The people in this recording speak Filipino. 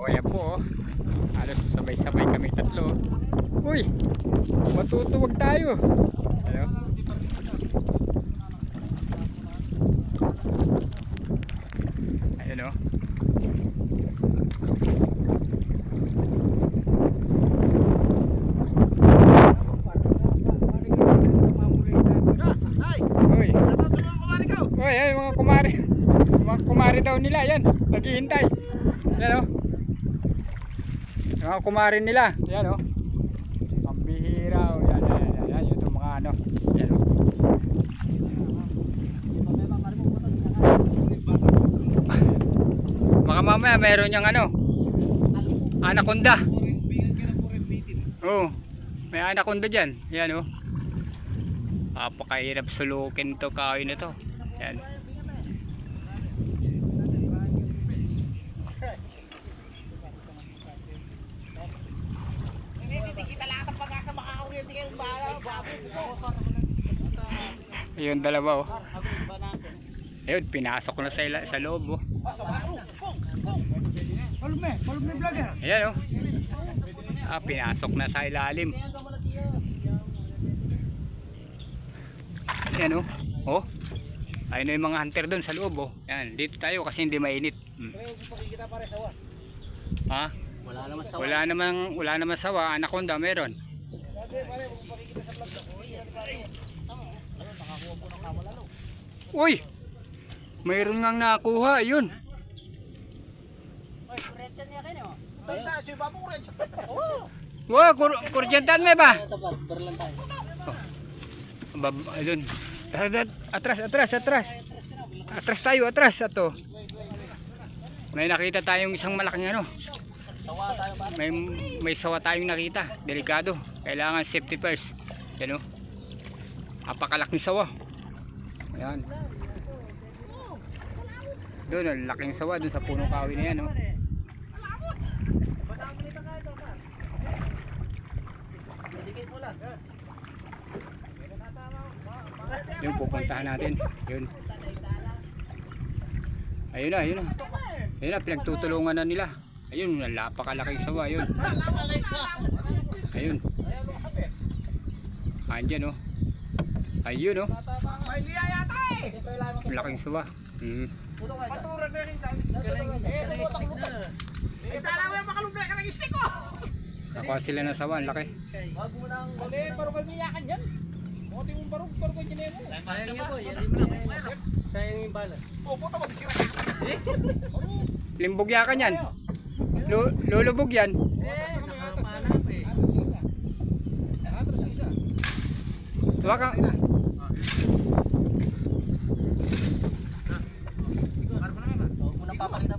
O ayan po oh. Halos sabay-sabay kami tatlo. Uy! Matutuwag tayo. Ano? Ayun oh. Uy, ay, mga kumari. Mga kumari daw nila, yan. Naghihintay. Yan o. Mga kumari nila. Yan o. Ang bihira o. Yan, yan, yan. Yan, yung itong mga ano. Yan o. Baka mamaya meron yung ano. Anaconda. Oo. May anaconda dyan. Yan o. Napakahirap sulukin to kahoy na to. Yan. Ayun dalawa oh. Ayun, pinasok na sa, ila- sa loob oh. Palme, palme vlogger. Ayan oh. Ah, pinasok na sa ilalim. Ayan oh. Oh. Ayun na yung mga hunter doon sa loob oh. Yan, dito tayo kasi hindi mainit. Hmm. Ha? Wala naman sa Wala namang wala namang sawa, anaconda meron. Uy! Mayroon ngang nakuha, yun. Wow, kur kurjentan may ba? Bab, ayun. Atras, atras, atras. Atras tayo, atras. Ato. May nakita tayong isang malaking ano. May, may sawa tayong nakita. Delikado. Kailangan safety first. Yan o. Apakalaking sawa. Ayan. Doon, ang laking sawa doon sa punong kahoy na yan. Oh. Dikit mo lang. Yun, pupuntahan natin. Yun. Ayun na, ayun na. Ayun na, pinagtutulungan na nila. Ayun, napakalaking sawa. Ayun. Ayun. Andyan oh. Ayun oh. Laking sawa. Hmm. Paturag na rin sa Eh, pumutok mo Eh, mo yung makalubla ka ng stick ko. Nakuha sila ng sawa. Ang laki. Wag mo nang Mali, parang kalmiyakan yan. Muti mong barong, parang kay Ginemo. Sayang niya po, yan mo. Sayang yung balas. Oh, puta, magsira. Limbog yakan yan. Lu- lulubog yan. Eh, nakapanap eh. Atras isa. Tuwa ka. Huwag mo nang papakita